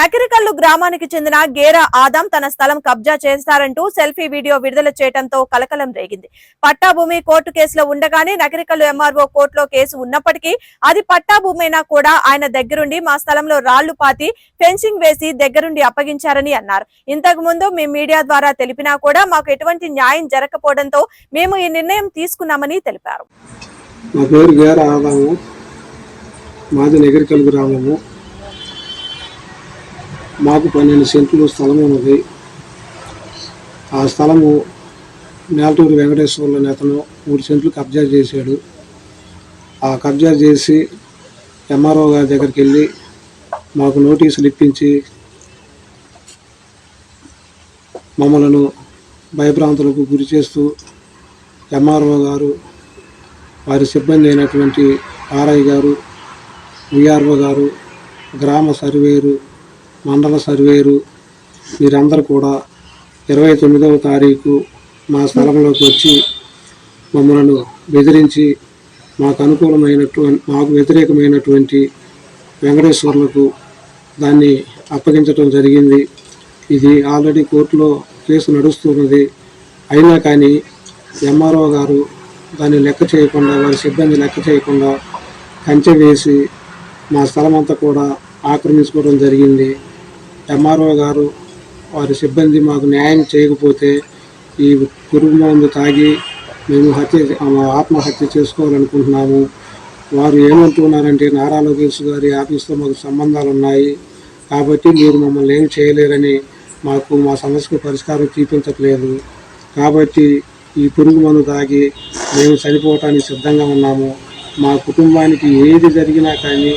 నకిరికల్లు గ్రామానికి చెందిన గేరా ఆదాం తన స్థలం కబ్జా చేస్తారంటూ సెల్ఫీ వీడియో విడుదల చేయడంతో కలకలం రేగింది. పట్టాభూమి కోర్టు కేసులో ఉండగానే నకిరికల్లు ఎంఆర్ఓ కోర్టులో కేసు ఉన్నప్పటికీ అది పట్టాభూమి అయినా కూడా ఆయన దగ్గరుండి మా స్థలంలో రాళ్ళు పాతి ఫెన్సింగ్ వేసి దగ్గరుండి అప్పగించారని అన్నారు. ఇంతకు ముందు మీ మీడియా ద్వారా తెలిపినా కూడా మాకు ఎటువంటి న్యాయం జరగకపోవడంతో మేము ఈ నిర్ణయం తీసుకున్నామని తెలిపారు. నా పేరు గేర ఆదాము. మాది నెగరికల్ గ్రామము. మాకు పన్నెండు సెంట్లు స్థలం ఉన్నది. ఆ స్థలము నేలటూరు వెంకటేశ్వర్లు నేతను మూడు సెంట్లు కబ్జా చేశాడు. ఆ కబ్జా చేసి ఎంఆర్ఓ గారి దగ్గరికి వెళ్ళి మాకు నోటీసులు ఇప్పించి మమ్మలను భయభ్రాంతులకు గురి చేస్తూ ఎంఆర్ఓ గారు వారి సిబ్బంది అయినటువంటి ఆర్ఐ గారు విఆర్ఓ గారు గ్రామ సర్వేరు మండల సర్వేరు మీరందరూ కూడా ఇరవై తొమ్మిదవ తారీఖు మా స్థలంలోకి వచ్చి మమ్మలను బెదిరించి మాకు అనుకూలమైనటువంటి మాకు వ్యతిరేకమైనటువంటి వెంకటేశ్వర్లకు దాన్ని అప్పగించడం జరిగింది. ఇది ఆల్రెడీ కోర్టులో కేసు నడుస్తున్నది. అయినా కానీ ఎంఆర్ఓ గారు దాన్ని లెక్క చేయకుండా వారి సిబ్బంది లెక్క చేయకుండా కంచె వేసి మా స్థలమంతా కూడా ఆక్రమించుకోవడం జరిగింది. ఎంఆర్ఓ గారు వారి సిబ్బంది మాకు న్యాయం చేయకపోతే ఈ పురుగు మందు తాగి మేము హత్య ఆత్మహత్య చేసుకోవాలనుకుంటున్నాము. వారు ఏమంటున్నారంటే నారా లోకేష్ గారి ఆఫీస్తో మాకు సంబంధాలు ఉన్నాయి కాబట్టి మీరు మమ్మల్ని ఏం చేయలేరని మాకు మా సమస్యకు పరిష్కారం చూపించట్లేదు. కాబట్టి ఈ పురుగు మందు తాగి మేము చనిపోవటానికి సిద్ధంగా ఉన్నాము. మా కుటుంబానికి ఏది జరిగినా కానీ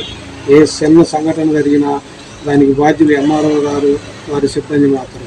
ఏ చిన్న సంఘటన జరిగినా దానికి బాధ్యులు ఎంఆర్ఓ గారు వారి సిబ్బంది మాత్రం